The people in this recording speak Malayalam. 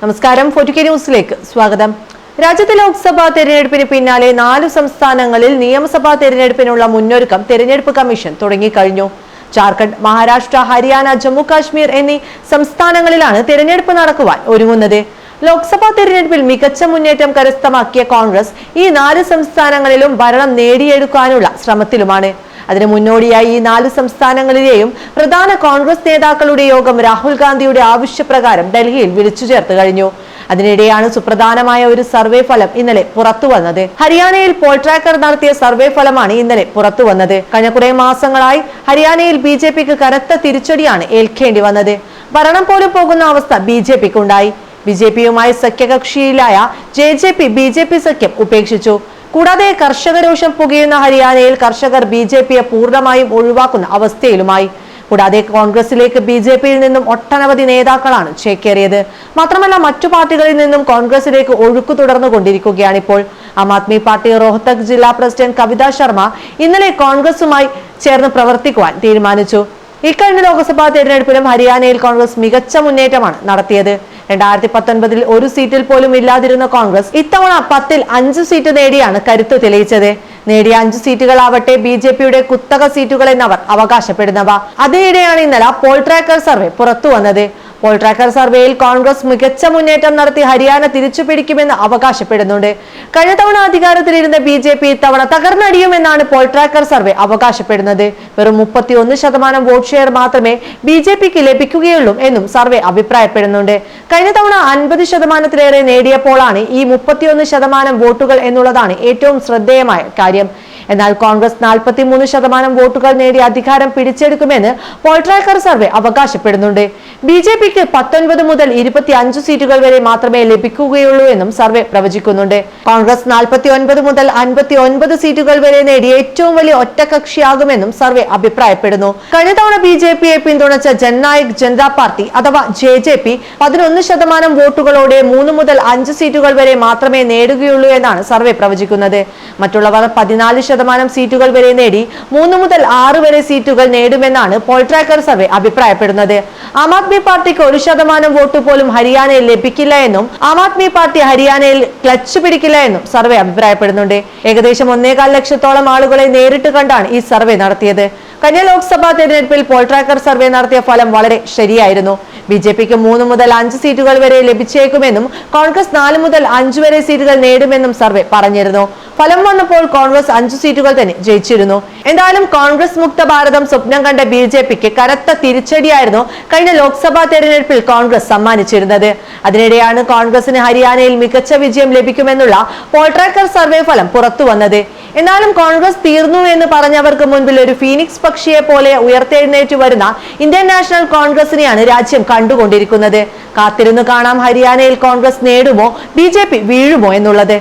നമസ്കാരം. ഫോർട്ടി ന്യൂസിലേക്ക് സ്വാഗതം. രാജ്യത്തെ ലോക്സഭാ തെരഞ്ഞെടുപ്പിന് പിന്നാലെ നാല് സംസ്ഥാനങ്ങളിൽ നിയമസഭാ തെരഞ്ഞെടുപ്പിനുള്ള മുന്നൊരുക്കം തെരഞ്ഞെടുപ്പ് കമ്മീഷൻ തുടങ്ങിക്കഴിഞ്ഞു. ജാർഖണ്ഡ് മഹാരാഷ്ട്ര ഹരിയാന ജമ്മു കാശ്മീർ എന്നീ സംസ്ഥാനങ്ങളിലാണ് തെരഞ്ഞെടുപ്പ് നടക്കുവാൻ ഒരുങ്ങുന്നത്. ലോക്സഭാ തെരഞ്ഞെടുപ്പിൽ മികച്ച മുന്നേറ്റം കരസ്ഥമാക്കിയ കോൺഗ്രസ് ഈ നാല് സംസ്ഥാനങ്ങളിലും ഭരണം നേടിയെടുക്കാനുള്ള ശ്രമത്തിലുമാണ്. അതിന് മുന്നോടിയായി ഈ നാല് സംസ്ഥാനങ്ങളിലെയും പ്രധാന കോൺഗ്രസ് നേതാക്കളുടെ യോഗം രാഹുൽ ഗാന്ധിയുടെ ആവശ്യപ്രകാരം ഡൽഹിയിൽ വിളിച്ചു ചേർത്ത് കഴിഞ്ഞു. അതിനിടെയാണ് സുപ്രധാനമായ ഒരു സർവേ ഫലം ഇന്നലെ പുറത്തു വന്നത്. ഹരിയാനയിൽ പോൾ ട്രാക്കർ നടത്തിയ സർവേ ഫലമാണ് ഇന്നലെ പുറത്തു വന്നത്. കഴിഞ്ഞ കുറെ മാസങ്ങളായി ഹരിയാനയിൽ ബി ജെ പിക്ക് കനത്ത തിരിച്ചടിയാണ് ഏൽക്കേണ്ടി വന്നത്. ഭരണം പോലും പോകുന്ന അവസ്ഥ ബി ജെ പിക്ക് ഉണ്ടായി ബി ജെ പിയുമായി സഖ്യകക്ഷിയിലായ J J P B J P സഖ്യം ഉപേക്ഷിച്ചു. കൂടാതെ കർഷകരോഷം പുകയുന്ന ഹരിയാനയിൽ കർഷകർ ബി ജെ പിയെ പൂർണമായും ഒഴിവാക്കുന്ന അവസ്ഥയിലുമായി. കൂടാതെ കോൺഗ്രസിലേക്ക് ബി ജെ പിയിൽ നിന്നും ഒട്ടനവധി നേതാക്കളാണ് ചേക്കേറിയത്. മാത്രമല്ല മറ്റു പാർട്ടികളിൽ നിന്നും കോൺഗ്രസിലേക്ക് ഒഴുക്കു തുടർന്നുകൊണ്ടിരിക്കുകയാണ് ഇപ്പോൾ ആം ആദ്മി പാർട്ടി റോഹ്തക് ജില്ലാ പ്രസിഡന്റ് കവിത ശർമ്മ ഇന്നലെ കോൺഗ്രസുമായി ചേർന്ന് പ്രവർത്തിക്കുവാൻ തീരുമാനിച്ചു. ഇക്കഴിഞ്ഞ ലോക്സഭാ തെരഞ്ഞെടുപ്പിലും ഹരിയാനയിൽ കോൺഗ്രസ് മികച്ച മുന്നേറ്റമാണ് നടത്തിയത്. രണ്ടായിരത്തി പത്തൊൻപതിൽ ഒരു സീറ്റിൽ പോലും ഇല്ലാതിരുന്ന കോൺഗ്രസ് ഇത്തവണ പത്തിൽ അഞ്ച് സീറ്റ് നേടിയാണ് കരുത്ത് തെളിയിച്ചത്. നേടിയ അഞ്ച് സീറ്റുകളാവട്ടെ ബി ജെ പിയുടെ കുത്തക സീറ്റുകൾ എന്നവർ അവകാശപ്പെടുന്നവ. അതിനിടെയാണ് ഇന്നലെ പോൾ ട്രാക്കർ സർവേ പുറത്തു വന്നത്. പോൾ ട്രാക്കർ സർവേയിൽ കോൺഗ്രസ് മികച്ച മുന്നേറ്റം നടത്തി ഹരിയാന തിരിച്ചു പിടിക്കുമെന്ന് അവകാശപ്പെടുന്നുണ്ട്. കഴിഞ്ഞ തവണ അധികാരത്തിലിരുന്ന ബി ജെ പി ഇത്തവണ തകർന്നടിയുമെന്നാണ് പോൾ ട്രാക്കർ സർവേ അവകാശപ്പെടുന്നത്. വെറും മുപ്പത്തിയൊന്ന് ശതമാനം വോട്ട് ഷെയർ മാത്രമേ ബി ജെ പിക്ക് ലഭിക്കുകയുള്ളൂ എന്നും സർവേ അഭിപ്രായപ്പെടുന്നുണ്ട്. കഴിഞ്ഞ തവണ അൻപത് ശതമാനത്തിലേറെ നേടിയപ്പോഴാണ് ഈ മുപ്പത്തിയൊന്ന് ശതമാനം വോട്ടുകൾ എന്നുള്ളതാണ് ഏറ്റവും ശ്രദ്ധേയമായ കാര്യം. എന്നാൽ കോൺഗ്രസ് നാൽപ്പത്തിമൂന്ന് ശതമാനം വോട്ടുകൾ നേടി അധികാരം പിടിച്ചെടുക്കുമെന്ന് പോൾട്രാക്കർ സർവേ അവകാശപ്പെടുന്നുണ്ട്. ബി ജെ പിക്ക് പത്തൊൻപത് മുതൽ ഇരുപത്തി അഞ്ച് സീറ്റുകൾ വരെ മാത്രമേ ലഭിക്കുകയുള്ളൂ എന്നും സർവേ പ്രവചിക്കുന്നുണ്ട്. കോൺഗ്രസ് നാൽപ്പത്തി ഒൻപത് മുതൽ അൻപത്തി ഒൻപത് സീറ്റുകൾ വരെ നേടി ഏറ്റവും വലിയ ഒറ്റകക്ഷിയാകുമെന്നും സർവേ അഭിപ്രായപ്പെടുന്നു. കഴിഞ്ഞ തവണ ബി ജെ പിയെ പിന്തുണച്ച ജൻനായക് ജനതാ പാർട്ടി അഥവാ ജെ ജെ പി പതിനൊന്ന് ശതമാനം വോട്ടുകളോടെ മൂന്ന് മുതൽ അഞ്ച് സീറ്റുകൾ വരെ മാത്രമേ നേടുകയുള്ളൂ എന്നാണ് സർവേ പ്രവചിക്കുന്നത്. മറ്റുള്ളവർ പതിനാല് ശതമാനം സീറ്റുകൾ വരെ നേടി മൂന്ന് മുതൽ ആറ് വരെ സീറ്റുകൾ നേടുമെന്നാണ് പോൾ ട്രാക്കർ സർവേ അഭിപ്രായപ്പെടുന്നത്. ആം ആദ്മി പാർട്ടിക്ക് ഒരു ശതമാനം വോട്ട് പോലും ഹരിയാനയിൽ ലഭിക്കില്ല എന്നും ആം ആദ്മി പാർട്ടി ഹരിയാനയിൽ ക്ലച്ച് പിടിക്കില്ല എന്നും സർവേ അഭിപ്രായപ്പെടുന്നുണ്ട്. ഏകദേശം ഒന്നേകാൽ ലക്ഷത്തോളം ആളുകളെ നേരിട്ട് കണ്ടാണ് ഈ സർവേ നടത്തിയത്. കഴിഞ്ഞ ലോക്സഭാ തെരഞ്ഞെടുപ്പിൽ പോൾ ട്രാക്കർ സർവേ നടത്തിയ ഫലം വളരെ ശരിയായിരുന്നു. ബി ജെ പിക്ക് മൂന്ന് മുതൽ അഞ്ച് സീറ്റുകൾ വരെ ലഭിച്ചേക്കുമെന്നും കോൺഗ്രസ് നാല് മുതൽ അഞ്ച് വരെ സീറ്റുകൾ നേടുമെന്നും സർവേ പറഞ്ഞിരുന്നു. ഫലം വന്നപ്പോൾ കോൺഗ്രസ് അഞ്ച് സീറ്റുകൾ തന്നെ ജയിച്ചിരുന്നു. എന്തായാലും കോൺഗ്രസ് മുക്ത ഭാരതം സ്വപ്നം കണ്ട ബി ജെ പിക്ക് കനത്ത തിരിച്ചടിയായിരുന്നു കഴിഞ്ഞ ലോക്സഭാ തെരഞ്ഞെടുപ്പിൽ കോൺഗ്രസ് സമ്മാനിച്ചിരുന്നത്. അതിനിടെയാണ് കോൺഗ്രസിന് ഹരിയാനയിൽ മികച്ച വിജയം ലഭിക്കുമെന്നുള്ള പോൾട്രാക്കർ സർവേ ഫലം പുറത്തു വന്നത്. എന്നാലും കോൺഗ്രസ് തീർന്നു എന്ന് പറഞ്ഞവർക്ക് മുൻപിൽ ഒരു ഫീനിക്സ് പക്ഷിയെ പോലെ ഉയർത്തെഴുന്നേറ്റ് വരുന്ന ഇന്ത്യൻ നാഷണൽ കോൺഗ്രസിനെയാണ് രാജ്യം കണ്ടുകൊണ്ടിരിക്കുന്നത്. കാത്തിരുന്നു കാണാം ഹരിയാനയിൽ കോൺഗ്രസ് നേടുമോ ബി വീഴുമോ എന്നുള്ളത്.